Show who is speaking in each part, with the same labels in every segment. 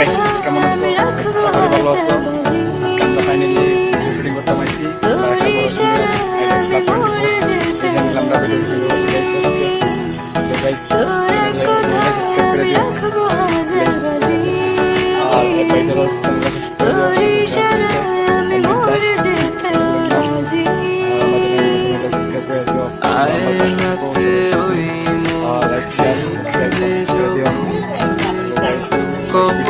Speaker 1: ভাই কেমন আছো? সবাই ভালো আছো? আজকে আমরা ফাইনালি রিপোর্টিং করতে পারছি। আমরা Go.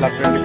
Speaker 1: la